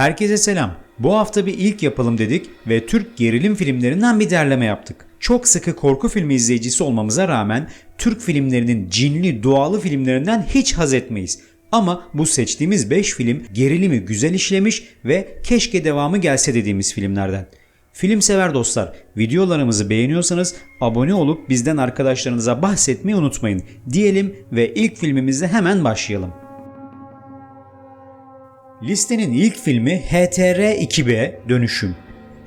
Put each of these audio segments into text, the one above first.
Herkese selam. Bu hafta bir ilk yapalım dedik ve Türk gerilim filmlerinden bir derleme yaptık. Çok sıkı korku filmi izleyicisi olmamıza rağmen Türk filmlerinin cinli, doğalı filmlerinden hiç haz etmeyiz. Ama bu seçtiğimiz 5 film gerilimi güzel işlemiş ve keşke devamı gelse dediğimiz filmlerden. Film sever dostlar, videolarımızı beğeniyorsanız abone olup bizden arkadaşlarınıza bahsetmeyi unutmayın diyelim ve ilk filmimizle hemen başlayalım. Listenin ilk filmi HTR2B Dönüşüm.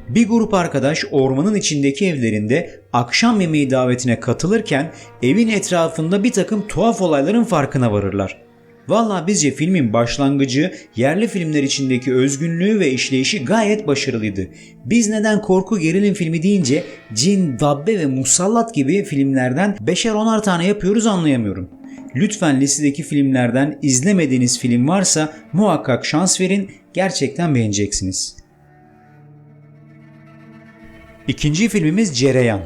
Bir grup arkadaş ormanın içindeki evlerinde akşam yemeği davetine katılırken evin etrafında bir takım tuhaf olayların farkına varırlar. Valla bizce filmin başlangıcı yerli filmler içindeki özgünlüğü ve işleyişi gayet başarılıydı. Biz neden korku gerilim filmi deyince cin, dabbe ve musallat gibi filmlerden beşer onar tane yapıyoruz anlayamıyorum. Lütfen listedeki filmlerden izlemediğiniz film varsa muhakkak şans verin, gerçekten beğeneceksiniz. İkinci filmimiz Cereyan.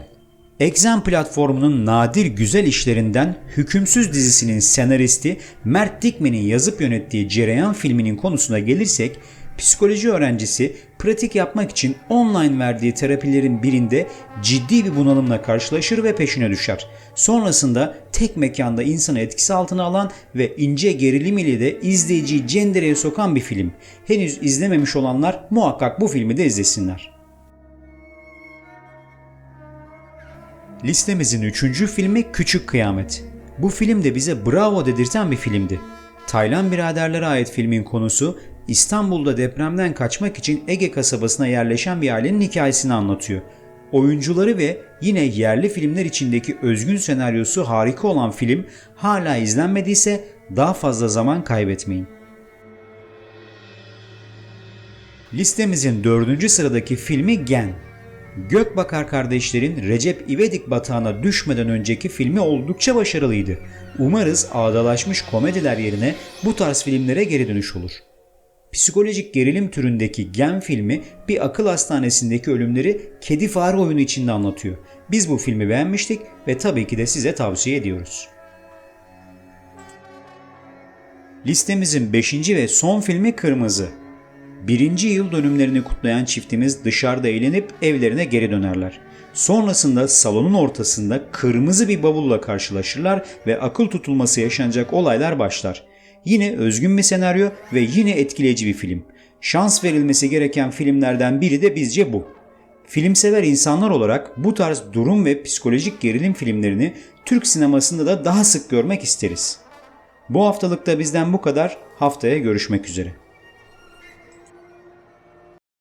Exam platformunun nadir güzel işlerinden Hükümsüz dizisinin senaristi Mert Dikmen'in yazıp yönettiği Cereyan filminin konusuna gelirsek, psikoloji öğrencisi pratik yapmak için online verdiği terapilerin birinde ciddi bir bunalımla karşılaşır ve peşine düşer. Sonrasında tek mekanda insanı etkisi altına alan ve ince gerilim ile de izleyiciyi cendereye sokan bir film. Henüz izlememiş olanlar muhakkak bu filmi de izlesinler. Listemizin üçüncü filmi Küçük Kıyamet. Bu film de bize bravo dedirten bir filmdi. Taylan biraderlere ait filmin konusu İstanbul'da depremden kaçmak için Ege kasabasına yerleşen bir ailenin hikayesini anlatıyor. Oyuncuları ve yine yerli filmler içindeki özgün senaryosu harika olan film hala izlenmediyse daha fazla zaman kaybetmeyin. Listemizin dördüncü sıradaki filmi Gen. Gökbakar kardeşlerin Recep İvedik batağına düşmeden önceki filmi oldukça başarılıydı. Umarız ağdalaşmış komediler yerine bu tarz filmlere geri dönüş olur. Psikolojik gerilim türündeki Gen filmi bir akıl hastanesindeki ölümleri kedi fare oyunu içinde anlatıyor. Biz bu filmi beğenmiştik ve tabii ki de size tavsiye ediyoruz. Listemizin 5. ve son filmi Kırmızı. Birinci yıl dönümlerini kutlayan çiftimiz dışarıda eğlenip evlerine geri dönerler. Sonrasında salonun ortasında kırmızı bir bavulla karşılaşırlar ve akıl tutulması yaşanacak olaylar başlar. Yine özgün bir senaryo ve yine etkileyici bir film. Şans verilmesi gereken filmlerden biri de bizce bu. Filmsever insanlar olarak bu tarz durum ve psikolojik gerilim filmlerini Türk sinemasında da daha sık görmek isteriz. Bu haftalıkta bizden bu kadar. Haftaya görüşmek üzere.